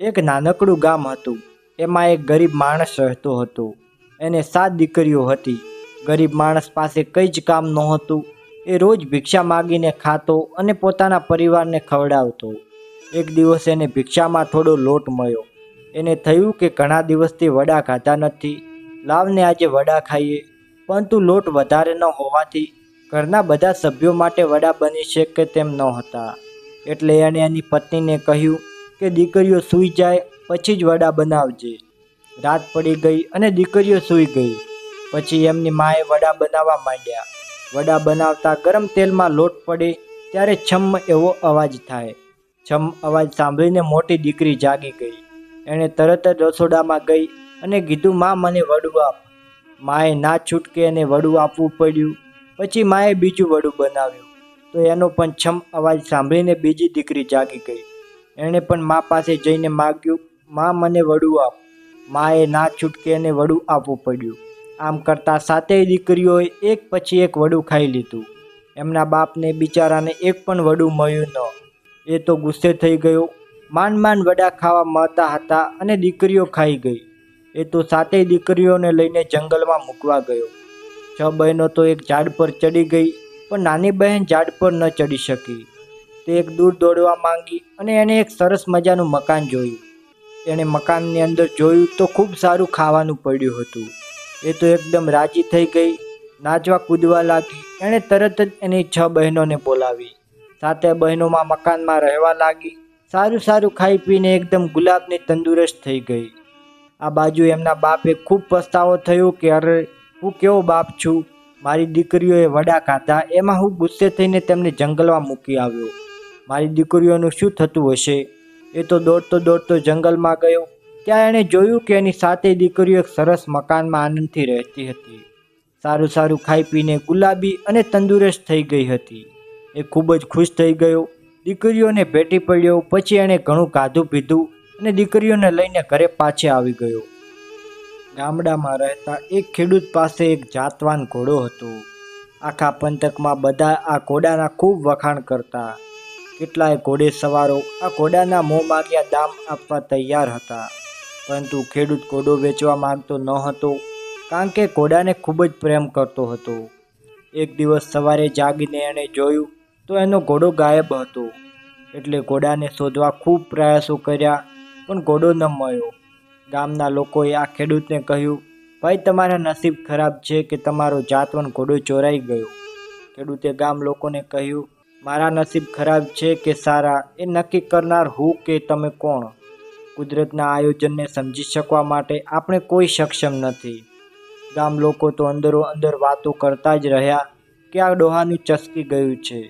એક નાનકડું ગામ હતું. એમાં એક ગરીબ માણસ રહેતો હતો. એને સાત દીકરીઓ હતી. ગરીબ માણસ પાસે કંઈ જ કામ નહોતું. એ રોજ ભિક્ષા માગીને ખાતો અને પોતાના પરિવારને ખવડાવતો. એક દિવસ એને ભિક્ષામાં થોડો લોટ મળ્યો. એને થયું કે ઘણા દિવસથી વડા ખાતા નથી. લાવને આજે વડા ખાઈએ. પરંતુ લોટ વધારે ન હોવાથી ઘરના બધા સભ્યો માટે વડા બની શકે તેમ ન હતા એટલે એણે એની પત્નીને કહ્યું કે દીકરીઓ સૂઈ જાય, પછી જ વડા બનાવજે. રાત પડી ગઈ અને દીકરીઓ સૂઈ ગઈ. પછી એમની માએ વડા બનાવવા માંડ્યા. વડા બનાવતા ગરમ તેલમાં લોટ પડે, ત્યારે છમ એવો અવાજ થાય. છમ અવાજ સાંભળીને મોટી દીકરી જાગી ગઈ. એણે તરત જ રસોડામાં ગઈ અને કીધું, માં, મને વડું આપ. માએ ના છૂટકે એને વડું આપવું પડ્યું. પછી માએ બીજું વડું બનાવ્યું. તો એનો પણ છમ અવાજ સાંભળીને બીજી દીકરી જાગી ગઈ. એણે પણ મા પાસે જઈને માગ્યું, મા, મને વડું આપ. માએ ના છૂટકે એને વડું આપવું પડ્યું. આમ કરતાં સાતેય દીકરીઓએ એક પછી એક વડું ખાઈ લીધું. એમના બાપને બિચારાને એક પણ વડું મળ્યું ન. એ તો ગુસ્સે થઈ ગયો. માંડ માંડ વડા ખાવા મળતા હતા અને દીકરીઓ ખાઈ ગઈ. એ તો સાતેય દીકરીઓને લઈને જંગલમાં મૂકવા ગયો. છ બહેનો તો એક ઝાડ પર ચડી ગઈ, પણ નાની બહેન ઝાડ પર ન ચડી શકી. તે એક દૂર દોડવા માંગી અને એણે એક સરસ મજાનું મકાન જોયું. એણે મકાનની અંદર જોયું તો ખૂબ સારું ખાવાનું પડ્યું હતું. એ તો એકદમ રાજી થઈ ગઈ, નાચવા કૂદવા લાગી. એણે તરત જ એની છ બહેનોને બોલાવી. સાતે બહેનોમાં મકાનમાં રહેવા લાગી. સારું સારું ખાઈ પીને એકદમ ગુલાબની તંદુરસ્ત થઈ ગઈ. આ બાજુ એમના બાપે ખૂબ પસ્તાવો થયો કે, અરે, હું કેવો બાપ છું? મારી દીકરીઓએ વડા ખાધા. એમાં હું ગુસ્સે થઈને તેમને જંગલમાં મૂકી આવ્યો. મારી દીકરીઓનું શું થતું હશે? એ તો દોડતો દોડતો જંગલમાં ગયો. ત્યાં એણે જોયું કે એની સાથે દીકરીઓ એક સરસ મકાનમાં આનંદથી રહેતી હતી. સારું સારું ખાઈ પીને ગુલાબી અને તંદુરસ્ત થઈ ગઈ હતી. એ ખૂબ જ ખુશ થઈ ગયો. દીકરીઓને ભેટી પડ્યો, પછી એણે ઘણું ખાધું પીધું અને દીકરીઓને લઈને ઘરે પાછે આવી ગયો. ગામડામાં રહેતા એક ખેડૂત પાસે એક જાતવાન ઘોડો હતો. આખા પંથકમાં બધા આ ઘોડાના ખૂબ વખાણ કરતા. કેટલાય ઘોડે સવારો આ ઘોડાના મોં માગ્યા દામ આપવા તૈયાર હતા. પરંતુ ખેડૂત ઘોડો વેચવા માંગતો ન હતો, કારણ કે ઘોડાને ખૂબ જ પ્રેમ કરતો હતો. એક દિવસ સવારે જાગીને એણે જોયું તો એનો ઘોડો ગાયબ હતો. એટલે ઘોડાને શોધવા ખૂબ પ્રયાસો કર્યા, પણ ઘોડો ન મળ્યો. ગામના લોકોએ આ ખેડૂતને કહ્યું, ભાઈ, તમારા નસીબ ખરાબ છે કે તમારો જાતવન ઘોડો ચોરાઈ ગયો. ખેડૂતે ગામ લોકોને કહ્યું મારા નસીબ ખરાબ છે કે સારા, એ નક્કી કરનાર હું કે તમે કોણ? કુદરતના આયોજનને સમજી શકવા માટે આપણે કોઈ સક્ષમ નથી. ગામ લોકો તો અંદરો અંદર વાતો કરતા જ રહ્યા કે આ ડોહાનું ચસકી ગયું છે.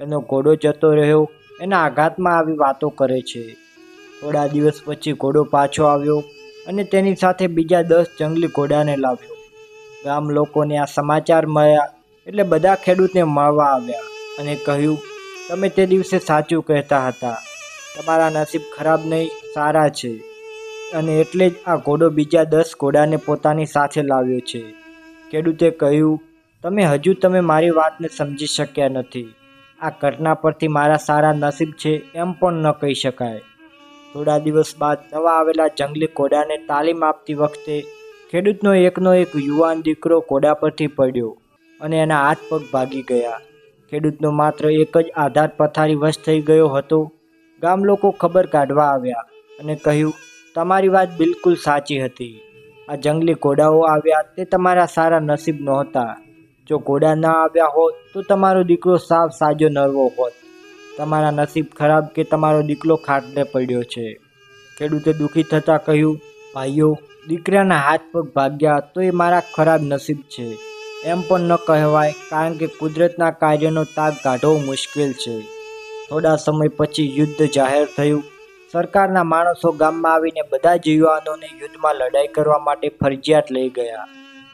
એનો ઘોડો જતો રહ્યો, એના આઘાતમાં આવી વાતો કરે છે. થોડા દિવસ પછી ઘોડો પાછો આવ્યો અને તેની સાથે બીજા દસ જંગલી ઘોડાને લાવ્યો. ગામ લોકોને આ સમાચાર મળ્યા એટલે બધા ખેડૂતને મળવા આવ્યા. અને કહ્યું, તમે તે દિવસે સાચું કહેતા હતા. તમારા નસીબ ખરાબ નહીં, સારા છે. અને એટલે જ આ ઘોડો બીજા દસ ઘોડાને પોતાની સાથે લાવ્યો છે. ખેડૂતે કહ્યું, તમે હજુ તમે મારી વાતને સમજી શક્યા નથી. આ ઘટના પરથી મારા સારા નસીબ છે એમ પણ ન કહી શકાય. થોડા દિવસ બાદ નવા આવેલા જંગલી ઘોડાને તાલીમ આપતી વખતે ખેડૂતનો એકનો એક યુવાન દીકરો ઘોડા પરથી પડ્યો અને એના હાથ પગ ભાગી ગયા. ખેડૂતનો માત્ર એક જ આધાર પથારી વશ થઈ ગયો હતો. ગામ લોકો ખબર કાઢવા આવ્યા અને કહ્યું, તમારી વાત બિલકુલ સાચી હતી. આ જંગલી ઘોડાઓ આવ્યા તે તમારા સારા નસીબ નહોતા. જો ઘોડા ન આવ્યા હોત, તો તમારો દીકરો સાવ સાજો નરવો હોત. તમારા નસીબ ખરાબ કે તમારો દીકરો ખાટલે પડ્યો છે. ખેડૂતે દુઃખી થતાં કહ્યું, ભાઈઓ, દીકરાના હાથ પગ ભાગ્યા તો એ મારા ખરાબ નસીબ છે. એમ પણ ન કહેવાય, કારણ કે કુદરતના કાર્યનો તાગ કાઢવો મુશ્કેલ છે. થોડા સમય પછી યુદ્ધ જાહેર થયું. સરકારના માણસો ગામમાં આવીને બધા જ યુવાનોને યુદ્ધમાં લડાઈ કરવા માટે ફરજિયાત લઈ ગયા.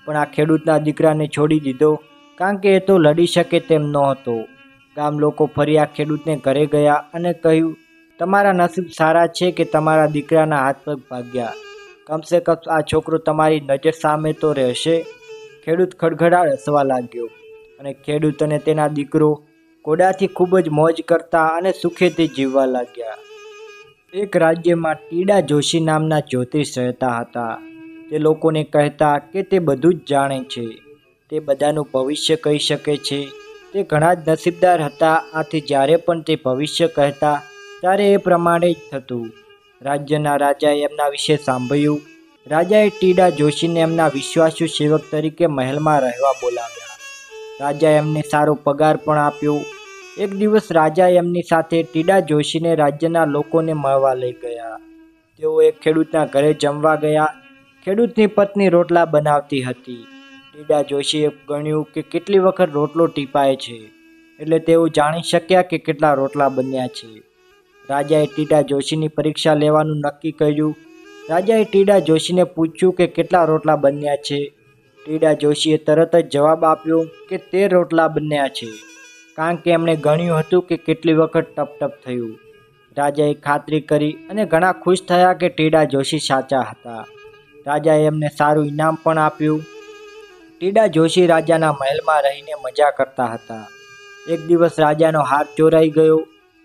પણ આ ખેડૂતના દીકરાને છોડી દીધો, કારણ કે એ તો લડી શકે તેમ નહોતો. ગામ લોકો ફરી આ ખેડૂતને ઘરે ગયા અને કહ્યું, તમારા નસીબ સારા છે કે તમારા દીકરાના હાથ પગ ભાગ્યા. કમસે કમ આ છોકરો તમારી નજર સામે તો રહેશે. ખેડૂત ખડખડાટ હસવા લાગ્યો અને ખેડૂત અને તેના દીકરો ઘોડાથી ખૂબ જ મોજ કરતા અને સુખેથી જીવવા લાગ્યા. એક રાજ્યમાં ટીડા જોશી નામના જ્યોતિષ રહેતા હતા. તે લોકોને કહેતા કે તે બધું જ જાણે છે. તે બધાનું ભવિષ્ય કહી શકે છે. તે ઘણા જ નસીબદાર હતા. આથી જ્યારે પણ તે ભવિષ્ય કહેતા, ત્યારે એ પ્રમાણે જ થતું. રાજ્યના રાજાએ એમના વિશે સાંભળ્યું રાજાએ ટીડા જોશીને એમના વિશ્વાસુ સેવક તરીકે મહેલમાં રહેવા બોલાવ્યા. રાજાએ એમને સારો પગાર પણ આપ્યો. એક દિવસ રાજા એમની સાથે ટીડા જોશીને રાજ્યના લોકોને મળવા લઈ ગયા. તેઓ એક ખેડૂતના ઘરે જમવા ગયા. ખેડૂતની પત્ની રોટલા બનાવતી હતી. ટીડા જોશીએ ગણ્યું કે કેટલી વખત રોટલો ટીપાય છે, એટલે તેઓ જાણી શક્યા કે કેટલા રોટલા બન્યા છે. રાજાએ ટીડા જોશીની પરીક્ષા લેવાનું નક્કી કર્યું. રાજાએ ટીડા જોશીને પૂછ્યું કે કેટલા રોટલા બન્યા છે? ટીડા જોશીએ તરત જ જવાબ આપ્યો કે તેર રોટલા બન્યા છે. કારણ કે એમણે ગણ્યું હતું કે કેટલી વખત ટપ ટપ થયું. રાજાએ ખાતરી કરી અને ઘણા ખુશ થયા કે ટીડા જોશી સાચા હતા. રાજાએ એમને સારું ઇનામ પણ આપ્યું. ટીડા જોશી રાજાના મહેલમાં રહીને મજા કરતા હતા. એક દિવસ રાજાનો હાર ચોરાઈ ગયો.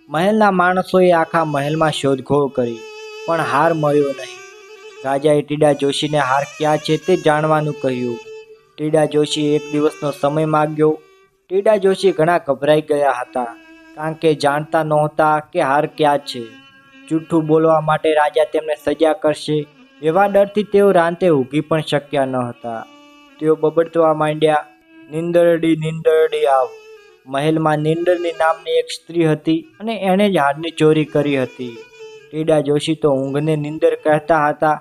મહેલના માણસોએ આખા મહેલમાં શોધખોળ કરી, પણ હાર મળ્યો નહીં. રાજાએ ટીડા જોશીને હાર ક્યાં છે તે જાણવાનું કહ્યું. ટીડા જોશી એક દિવસનો સમય માગ્યો. ટીડા જોશી ઘણા ગભરાઈ ગયા હતા, કારણ કે જાણતા નહોતા કે હાર ક્યાં છે. જૂઠું બોલવા માટે રાજા તેમને સજા કરશે એવા ડરથી તેઓ રાંતે ઊભી પણ શક્યા ન હતા. તેઓ બબડતવા માંડ્યા, નિંદરડી નિંદરડી આવ. મહેલમાં નિંદરની નામની એક સ્ત્રી હતી અને એણે જ હારની ચોરી કરી હતી. ટીડા જોશી તો ઊંઘને નિંદર કહેતા હતા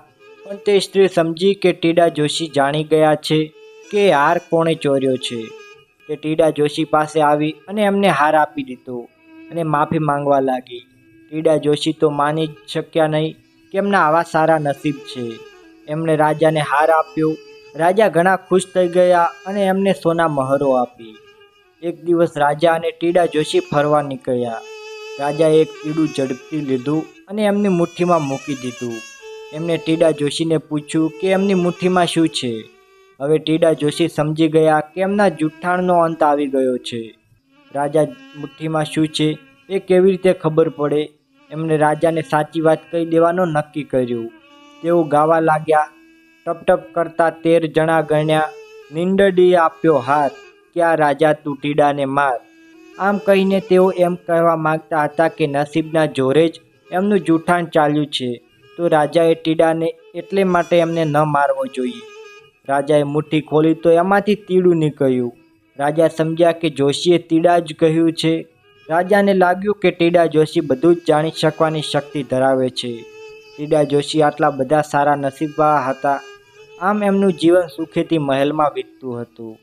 પણ તે સ્ત્રી સમજી કે ટીડા જોશી જાણી ગયા છે કે હાર કોણે ચોર્યો છે. તે ટીડા જોશી પાસે આવી અને એમને હાર આપી દીધો અને માફી માંગવા લાગી. ટીડા જોશી તો માની શક્યા નહીં કે એમના આવા સારા નસીબ છે. એમણે રાજાને હાર આપ્યો. રાજા ઘણા ખુશ થઈ ગયા અને એમને સોના મહરો આપી. એક દિવસ રાજા અને ટીડા જોશી ફરવા નીકળ્યા. રાજાએ એક કીડું ઝડપી લીધું અને એમની મુઠ્ઠીમાં મૂકી દીધું. એમને ટીડા જોશીને પૂછ્યું કે એમની મુઠ્ઠીમાં શું છે? હવે ટીડા જોશી સમજી ગયા કે એમના જુઠ્ઠાણનો અંત આવી ગયો છે. રાજા મુઠ્ઠીમાં શું છે એ કેવી રીતે ખબર પડે? એમણે રાજાને સાચી વાત કહી દેવાનું નક્કી કર્યું. તેઓ ગાવા લાગ્યા. ટપ ટપ કરતા તેર જણા ગણ્યા. નિંદડી આપ્યો હાથ આ રાજા તું ટીડાને માર. આમ કહીને તેઓ એમ કહેવા માંગતા હતા કે નસીબના જોરે જ એમનું જૂઠાણ ચાલ્યું છે. તો રાજાએ ટીડાને એટલે માટે એમને ન મારવો જોઈએ. રાજાએ મુઠ્ઠી ખોલી તો એમાંથી તીડું નીકળ્યું. રાજા સમજ્યા કે જોશીએ તીડા જ કહ્યું છે. રાજાને લાગ્યું કે ટીડા જોશી બધું જ જાણી શકવાની શક્તિ ધરાવે છે. ટીડા જોશી આટલા બધા સારા નસીબવાળા હતા. આમ એમનું જીવન સુખેથી મહેલમાં વીતતું હતું.